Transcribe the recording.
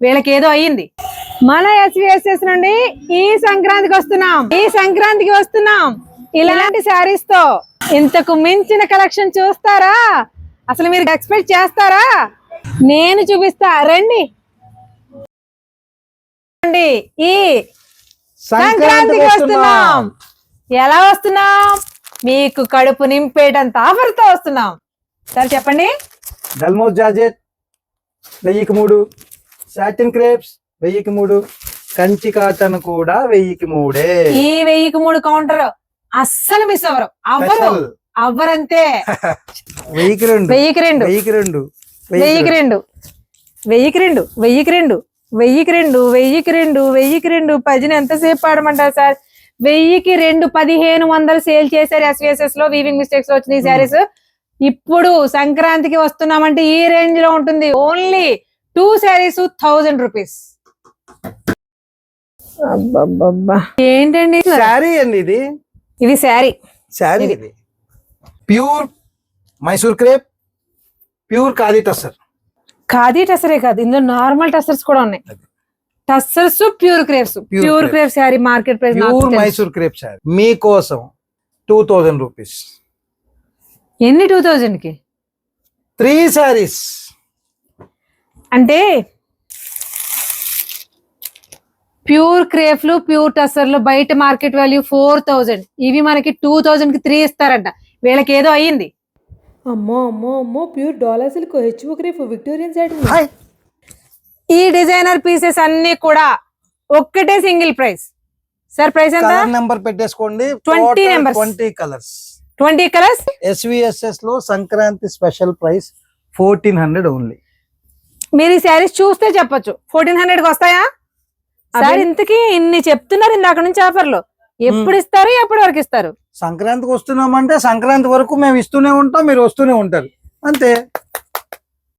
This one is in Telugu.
వీళ్ళకి ఏదో అయ్యింది మన ఎస్విఎస్ఎస్ నుండి ఈ సంక్రాంతికి వస్తున్నాం. ఈ సంక్రాంతికి వస్తున్నాం. ఇలాంటి శారీస్తో ఇంతకు మించిన కలెక్షన్ చూస్తారా? అసలు మీరు ఎక్స్పెక్ట్ చేస్తారా? నేను చూపిస్తా. రండి. ఈ సంక్రాంతికి వస్తున్నాం. ఎలా వస్తున్నాం? మీకు కడుపు నింపేటంత ఆఫర్తో వస్తున్నాం. సరే చెప్పండి. మూడు. సాటిన్ క్రేప్స్ వెయ్యికి మూడు. కంచి కాటన్ కూడా వెయ్యికి మూడే. ఈ వెయ్యికి మూడు కౌంటర్ అస్సలు మిస్ అవ్వరు. అవ్వరు. అవ్వరంతే. వెయ్యికి రెండు. వెయ్యికి రెండు. వెయ్యికి రెండు. వెయ్యికి రెండు. వెయ్యికి రెండు. వెయ్యికి రెండు. వెయ్యికి రెండు. వెయ్యికి రెండు. వెయ్యికి రెండు. పదిని ఎంతసేపు పాడమంటారు సార్? వెయ్యికి రెండు పదిహేను వందలు సేల్ చేశారు ఎస్విఎస్ఎస్లో వీవింగ్ మిస్టేక్స్లో వచ్చిన ఈ శారీస్ ఇప్పుడు సంక్రాంతికి వస్తున్నామంటే ఈ రేంజ్లో ఉంటుంది. Only two saris thousand rupees. ఏంటండి శారీ అండి ఇది? ఇది శారీ. శారీ ఇది. Pure Mysore crepe pure khadi tussar. Khadi టసరే కాదు ఇందులో నార్మల్ టసర్స్ కూడా ఉన్నాయి. Tussars pure crepes. Pure. Crepe sari market price pure Mysore crepe sari. మీకోసం టూ థౌజండ్ రూపీస్. ఎన్ని టూ థౌజండ్కి త్రీ శారీస్. అంటే ప్యూర్ క్రేఫ్లు ప్యూర్ టసర్లు బయట మార్కెట్ వాల్యూ ఫోర్ థౌజండ్. ఇవి మనకి టూ థౌజండ్కి త్రీ ఇస్తారంట. వీళ్ళకి ఏదో అయ్యింది. అమ్మో అమ్మో అమ్మో ప్యూర్ డాలర్ సిల్క్ హెచ్ రేపు విక్టోరియన్ హాయ్. ఈ డిజైనర్ పీసెస్ అన్ని కూడా ఒక్కటే సింగిల్ ప్రైస్. సార్ ప్రైస్ ఎంత? నెంబర్ పెట్టేసుకోండి. 20 numbers. Twenty colours? Twenty colours ఎస్విఎస్ఎస్లో Sankranti special price fourteen hundred only మీరు ఈ శారీస్ చూస్తే చెప్పొచ్చు. ఫోర్టీన్ హండ్రెడ్కి వస్తాయా? సార్ ఇంతకీ ఇన్ని చెప్తున్నారు ఇందాక నుంచి ఆఫర్లు ఎప్పుడు ఇస్తారు ఎప్పటి వరకు ఇస్తారు? సంక్రాంతికి వస్తున్నామంటే సంక్రాంతి వరకు మేము ఇస్తూనే ఉంటాం మీరు వస్తూనే ఉంటారు. అంతే.